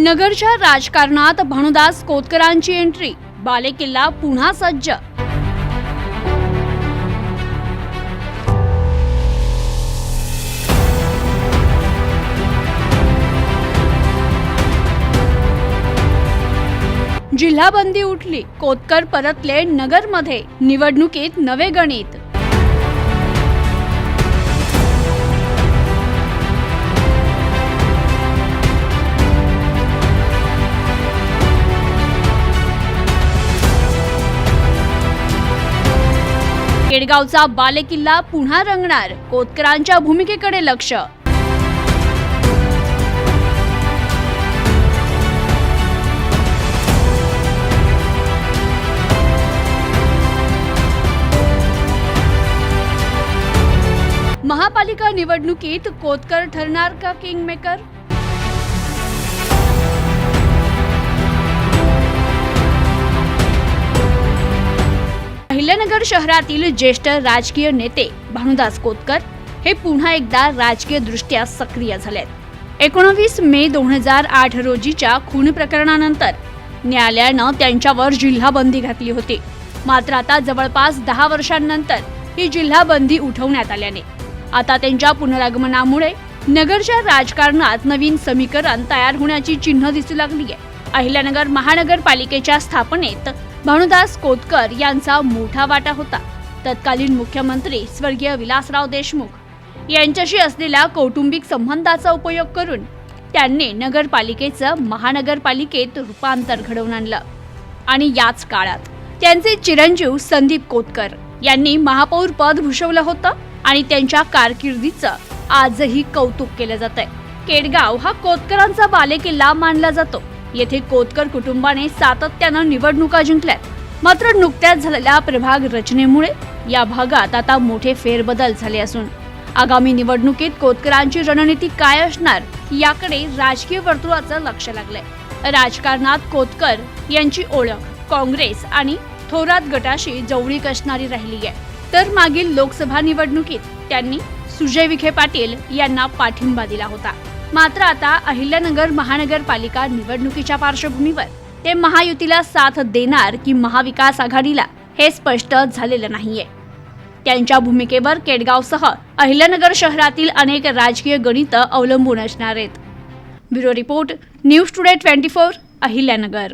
नगरच्या राजकारणात भानुदास कोतकरांची एंट्री बालेकिल्ला पुन्हा सज्ज. जिल्हाबंदी उठली. कोतकर परतले नगरमध्ये. निवडणुकीत नवे गणित. केडगावचा बालेकिल्ला पुन्हा रंगणार कोतकरांच्या भूमिकेकडे लक्ष. महापालिका निवडणुकीत कोतकर ठरणार का किंगमेकर अहिल्यानगर शहरातील ज्येष्ठ राजकीय नेते भानुदास कोतकर हे पुन्हा एकदा राजकीय दृष्ट्या सक्रिय झालेत. एकोणवीस मे दोन हजार आठ रोजीच्या खून प्रकरणानंतर न्यायालयानं त्यांच्यावर जिल्हा बंदी घातली होती. मात्र आता जवळपास दहा वर्षांनंतर ही जिल्हा बंदी उठवण्यात आल्याने. आता त्यांच्या पुनरागमनामुळे नगरच्या राजकारणात नवीन समीकरण तयार होण्याची चिन्ह दिसू लागली आहे अहिल्यानगर महानगरपालिकेच्या स्थापनेत भानुदास कोतकर यांचा मोठा वाटा होता. तत्कालीन मुख्यमंत्री स्वर्गीय विलासराव देशमुख यांच्याशी असलेल्या कौटुंबिक संबंधाचा उपयोग करून त्यांनी नगरपालिकेचं महानगरपालिकेत रूपांतर घडवून आणलं. आणि याच काळात त्यांचे चिरंजीव संदीप कोतकर यांनी महापौर पद भूषवलं होतं आणि त्यांच्या कारकिर्दीचं आजही कौतुक केलं जात आहे केडगाव हा कोतकरांचा बालेकिल्ला मानला जातो. येथे कोतकर कुटुंबाने सातत्यानं निवडणुका जिंकल्यात. मात्र नुकत्याच झालेल्या प्रभाग रचनेमुळे या भागात आता मोठे फेरबदल झाले असून आगामी निवडणुकीत कोतकरांची रणनीती काय असणार याकडे राजकीय वर्तुळाचं लक्ष लागलंय. राजकारणात कोतकर यांची ओळख काँग्रेस आणि थोरात गटाशी जवळीक असणारी राहिली आहे तर मागील लोकसभा निवडणुकीत त्यांनी सुजय विखे पाटील यांना पाठिंबा दिला होता. मात्र आता अहिल्यानगर महानगरपालिका निवडणुकीच्या पार्श्वभूमीवर ते महायुतीला साथ देणार की महाविकास आघाडीला हे स्पष्ट झालेलं नाहीये. त्यांच्या भूमिकेवर केडगावसह अहिल्यानगर शहरातील अनेक राजकीय गणितं अवलंबून असणार आहेत. Bureau report news today twenty four Ahilyanagar.